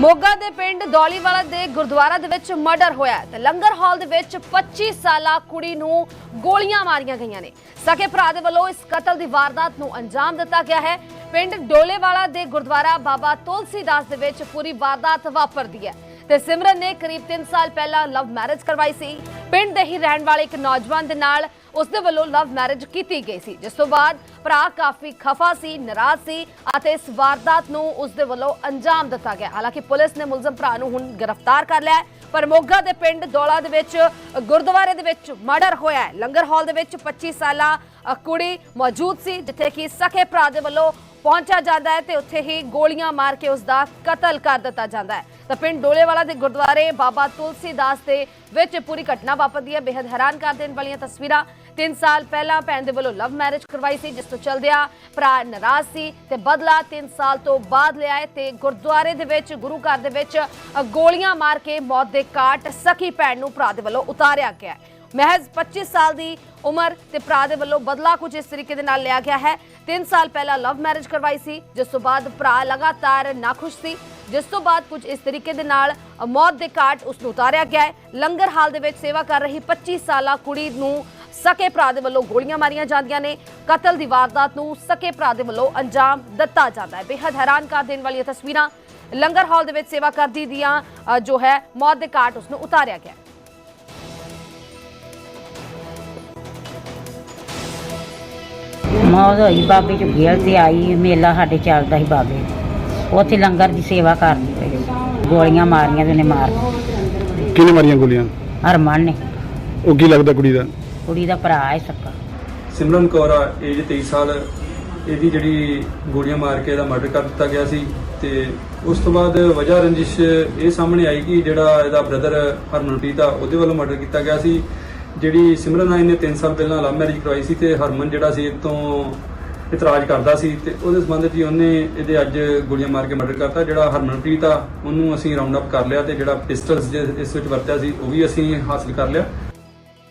ਮੋਗਾ ਦੇ ਪਿੰਡ ਦੌਲੀਵਾਲਾ ਦੇ ਗੁਰਦੁਆਰਾ ਦੇ ਵਿੱਚ ਮਰਡਰ ਹੋਇਆ ਹੈ ਤੇ ਲੰਗਰ ਹਾਲ ਦੇ ਵਿੱਚ 25 ਸਾਲਾ ਕੁੜੀ ਨੂੰ ਗੋਲੀਆਂ ਮਾਰੀਆਂ ਗਈਆਂ ਨੇ। ਸਕੇ ਭਰਾ ਦੇ ਵੱਲੋਂ ਇਸ ਕਤਲ ਦੀ ਵਾਰਦਾਤ ਨੂੰ ਅੰਜਾਮ ਦਿੱਤਾ ਗਿਆ ਹੈ। ਪਿੰਡ ਡੋਲੇਵਾਲਾ ਦੇ ਗੁਰਦੁਆਰਾ ਬਾਬਾ ਤੁਲਸੀਦਾਸ ਦੇ ਵਿੱਚ ਪੂਰੀ ਵਾਰਦਾਤ ਵਾਪਰਦੀ ਹੈ। ਤੇ ਸਿਮਰਨ ਨੇ ਕਰੀਬ 3 ਸਾਲ ਪਹਿਲਾਂ ਲਵ ਮੈਰਿਜ ਕਰਵਾਈ ਸੀ। ਪਿੰਡ ਦੇ ਹੀ ਰਹਿਣ ਵਾਲੇ ਇੱਕ ਨੌਜਵਾਨ ਦੇ ਨਾਲ ਉਸ ਦੇ ਵੱਲੋਂ ਲਵ ਮੈਰਿਜ ਕੀਤੀ ਗਈ ਸੀ, ਜਿਸ ਤੋਂ ਬਾਅਦ ਭਰਾ ਕਾਫੀ ਖਫਾ ਸੀ, ਨਾਰਾਜ਼ ਸੀ ਅਤੇ ਇਸ ਵਾਰਦਾਤ ਨੂੰ ਉਸ ਦੇ ਵੱਲੋਂ ਅੰਜਾਮ ਦਿੱਤਾ ਗਿਆ। ਹਾਲਾਂਕਿ ਪੁਲਿਸ ਨੇ ਮੁਲਜ਼ਮ ਭਰਾ ਨੂੰ ਹੁਣ ਗ੍ਰਿਫਤਾਰ ਕਰ ਲਿਆ ਪਰ ਮੋਗਾ ਦੇ ਪਿੰਡ ਦੌਲਾ ਦੇ ਵਿੱਚ ਗੁਰਦੁਆਰੇ ਦੇ ਵਿੱਚ ਮਰਡਰ ਹੋਇਆ ਹੈ। ਲੰਗਰ ਹਾਲ ਦੇ ਵਿੱਚ 25 ਸਾਲਾ ਕੁੜੀ ਮੌਜੂਦ ਸੀ, ਜਿੱਥੇ ਕਿ ਸਕੇ ਭਰਾ ਦੇ ਵੱਲੋਂ ਪਹੁੰਚਿਆ ਜਾਂਦਾ ਹੈ ਤੇ ਉੱਥੇ ਹੀ ਗੋਲੀਆਂ ਮਾਰ ਕੇ ਉਸ ਦਾ ਕਤਲ ਕਰ ਦਿੱਤਾ ਜਾਂਦਾ ਹੈ। ਤਾਂ ਪਿੰਡ ਡੋਲੇਵਾਲਾ ਦੇ ਗੁਰਦੁਆਰੇ ਬਾਬਾ ਤੁਲਸੀਦਾਸ ਦੇ ਵਿੱਚ ਪੂਰੀ ਘਟਨਾ ਵਾਪਰਦੀ ਹੈ। ਬੇहद ਹੈਰਾਨ ਕਰ ਦੇਣ ਵਾਲੀਆਂ ਤਸਵੀਰਾਂ। 3 ਸਾਲ ਪਹਿਲਾਂ ਭੈਣ ਦੇ ਵੱਲੋਂ ਲਵ ਮੈਰਿਜ ਕਰਵਾਈ ਸੀ, ਜਿਸ ਤੋਂ ਚਲਦਿਆਂ ਭਰਾ ਨਾਰਾਜ਼ ਸੀ ਤੇ ਬਦਲਾ 3 ਸਾਲ ਤੋਂ ਬਾਅਦ ਲਿਆਏ ਤੇ ਗੁਰਦੁਆਰੇ ਦੇ ਵਿੱਚ, ਗੁਰੂ ਘਰ ਦੇ ਵਿੱਚ ਗੋਲੀਆਂ ਮਾਰ ਕੇ ਮੌਤ ਦੇ ਘਾਟ ਸਖੀ ਭੈਣ ਨੂੰ ਭਰਾ ਦੇ ਵੱਲੋਂ ਉਤਾਰਿਆ ਗਿਆ ਹੈ। ਮਹਿਜ਼ 25 ਸਾਲ ਦੀ ਉਮਰ ਤੇ ਭਰਾ ਦੇ ਵੱਲੋਂ ਬਦਲਾ ਕੁਝ ਇਸ ਤਰੀਕੇ ਦੇ ਨਾਲ ਲਿਆ ਗਿਆ ਹੈ। 3 ਸਾਲ ਪਹਿਲਾਂ ਲਵ ਮੈਰਿਜ ਕਰਵਾਈ ਸੀ, ਜਿਸ ਤੋਂ ਬਾਅਦ ਭਰਾ ਲਗਾਤਾਰ ਨਾਖੁਸ਼ ਸੀ। ਜਿਸ ਤੋਂ ਬਾਅਦ ਕੁਝ ਇਸ ਤਰੀਕੇ ਦੇ ਨਾਲ ਮੌਤ ਦੇ ਘਾਟ ਉਸ ਨੂੰ ਉਤਾਰਿਆ ਗਿਆ ਹੈ। ਲੰਗਰ ਹਾਲ ਦੇ ਵਿੱਚ ਸੇਵਾ ਕਰ ਰਹੀ 25 ਸਾਲਾ ਕੁੜੀ ਨੂੰ ਸਕੇ ਭਰਾ ਦੇ ਵੱਲੋਂ ਗੋਲੀਆਂ ਮਾਰੀਆਂ ਜਾਂਦੀਆਂ ਨੇ। ਕਤਲ ਦੀ ਵਾਰਦਾਤ ਨੂੰ ਸਕੇ ਭਰਾ ਦੇ ਵੱਲੋਂ ਅੰਜਾਮ ਦਿੱਤਾ ਜਾਂਦਾ ਹੈ। ਬੇहद ਹੈਰਾਨ ਕਰ ਦੇਣ ਵਾਲੀਆਂ ਤਸਵੀਰਾਂ ਲੰਗਰ ਹਾਲ ਦੇ ਵਿੱਚ ਸੇਵਾ ਕਰਦੀ ਦੀਆਂ ਜੋ ਹੈ, ਮੌਤ ਦੇ ਘਾਟ ਉਸ ਨੂੰ ਉਤਾਰਿਆ ਗਿਆ ਮੌਤ ਹੋਈ ਬਾਬੇ ਚ ਗੇਲ ਤੇ ਆਈ ਮੇਲਾ ਸਾਡੇ ਚੱਲਦਾ ਸੀ ਬਾਬੇ। ਉੱਥੇ ਲੰਗਰ ਦੀ ਸੇਵਾ ਕਰਨੀ ਪਈ। ਗੋਲੀਆਂ ਮਾਰੀਆਂ ਤੇ ਉਹਨੇ ਮਾਰ ਕਿਹਨੇ ਮਾਰੀਆਂ ਗੋਲੀਆਂ? ਹਰਮਨ ਨੇ। ਉਹ ਕੀ ਲੱਗਦਾ ਕੁੜੀ ਦਾ? ਕੁੜੀ ਦਾ ਭਰਾ ਹੈ ਸਕਾ। ਸਿਮਰਨ ਕੌਰ ਆ ਏਜ 23 ਸਾਲ। ਇਹਦੀ ਜਿਹੜੀ ਗੋਲੀਆਂ ਮਾਰ ਕੇ ਇਹਦਾ ਮਰਡਰ ਕਰ ਦਿੱਤਾ ਗਿਆ ਸੀ ਤੇ ਉਸ ਤੋਂ ਬਾਅਦ ਵਜ੍ਹਾ ਰੰਜਿਸ਼ ਇਹ ਸਾਹਮਣੇ ਆਈ ਕਿ ਜਿਹੜਾ ਇਹਦਾ ਬ੍ਰਦਰ ਹਰਮਨਪ੍ਰੀਤ ਆ ਉਹਦੇ ਵੱਲੋਂ ਮਰਡਰ ਕੀਤਾ ਗਿਆ ਸੀ। ਜਿਹੜੀ ਸਿਮਰਨ ਆ ਇਹਨੇ 3 ਸਾਲ ਪਹਿਲਾਂ ਲਵ ਮੈਰਿਜ ਕਰਵਾਈ ਸੀ ਤੇ ਹਰਮਨ ਜਿਹੜਾ ਸੀ ਇਹ ਤੋਂ ਇਤਰਾਜ਼ ਕਰਦਾ ਸੀ ਤੇ ਉਹਦੇ ਸੰਬੰਧ 'ਚ ਹੀ ਉਹਨੇ ਇਹਦੇ ਅੱਜ ਗੋਲੀਆਂ ਮਾਰ ਕੇ ਮਰਡਰ ਕਰਤਾ, ਜਿਹੜਾ ਹਰਮਨਪ੍ਰੀਤ ਆ, ਉਹਨੂੰ ਅਸੀਂ ਰਾਉਂਡ ਅਪ ਕਰ ਲਿਆ ਤੇ ਜਿਹੜਾ ਪਿਸਟਲਸ ਇਸ ਵਿੱਚ ਵਰਤਿਆ ਸੀ, ਉਹ ਵੀ ਅਸੀਂ ਹਾਸਲ ਕਰ ਲਿਆ।